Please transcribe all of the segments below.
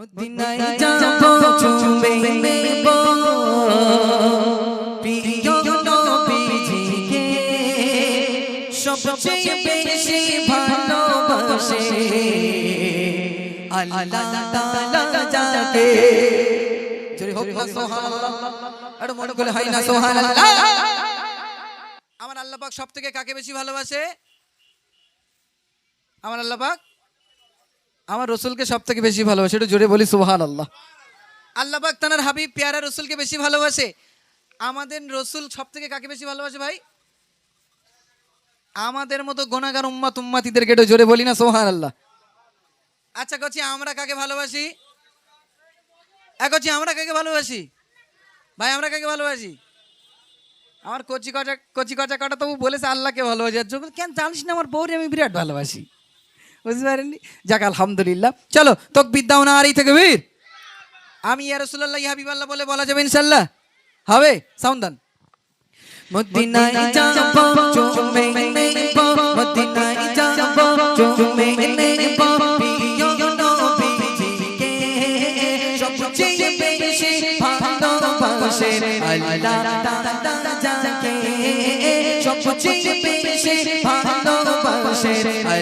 মদিনায় যাব চুমে নেব। প্রিয় নবীজিকে সবচেয়ে বেশি ভালোবাসে। আল্লাহ তাআলা যাকে। জোরে হোক না সুবহানাল্লাহ। আর মনে করে হয় না সুবহানাল্লাহ। আমার আল্লাহ পাক সবথেকে কাকে বেশি ভালোবাসে? আমার আল্লাহ পাক? আমার রসুলকে সব থেকে বেশি ভালোবাসে, একটু জোরে বলি সুহান আল্লাহ আল্লাহ পাক তানার হাবিব পেয়ারা রসুলকে বেশি ভালোবাসে। আমাদের রসুল সব থেকে কাকে বেশি ভালোবাসে ভাই? আমাদের মতো গোনাগার উম্মাত উম্মাতিদেরকে একটু জোরে বলি না সোহান আল্লাহ আচ্ছা কচি, আমরা কাকে ভালোবাসি? কচ্ছি আমরা কাকে ভালোবাসি? ভাই, আমরা কাকে ভালোবাসি? আমার কচি কচা কচি কচা কটা তবু বলেছে আল্লাহকে ভালোবাসি। আর কেন জানিস না, আমার বউরে আমি বিরাট ভালোবাসি। বুঝতে পারেননি? যাক, আলহামদুলিল্লাহ। চলো তোক বিদ্যাও না আর এই থেকে, বীর। আমি ইয়া রসুল্লাহ হাবিব আল্লাহ বলে বলা যাবে ইনশাল্লাহ হবে? সাউন্ড দান। মদিনায় চুমে মদিনায় চুমে সবচেয়ে বেশি ভালোবাসে আল্লাহ। বেশি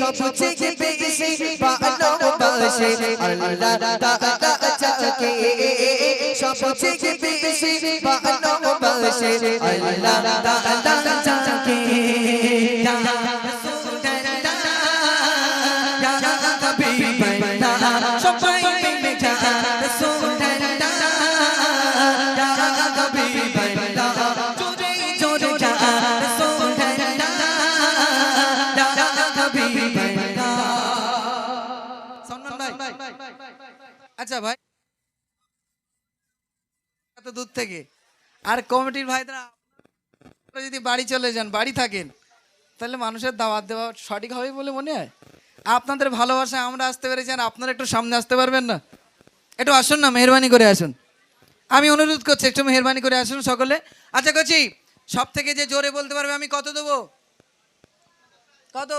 সবচেয়ে বেশি ভালোবাসে আল্লাহ তাআলা যাকে সবচেয়ে বেশি ভালোবাসে আল্লাহ তাআলা আচ্ছা ভাই। এত দূর থেকে। আর কমিটির ভাইরা যদি বাড়ি চলে যান, বাড়ি থাকেন, তাহলে মানুষের দাওয়াত দেওয়া সঠিক হবে বলে মনে হয়। আপনাদের ভালোবাসায় আমরা আসতে পেরেছি আর আপনারা একটু সামনে আসতে পারবেন না। একটু আসুন না, মেহরবানি করে আসুন। আমি অনুরোধ করছি, একটু মেহরবানি করে আসুন সকলে। আচ্ছা করছি সব থেকে যে জোরে বলতে পারবে আমি কত দেবো? কত?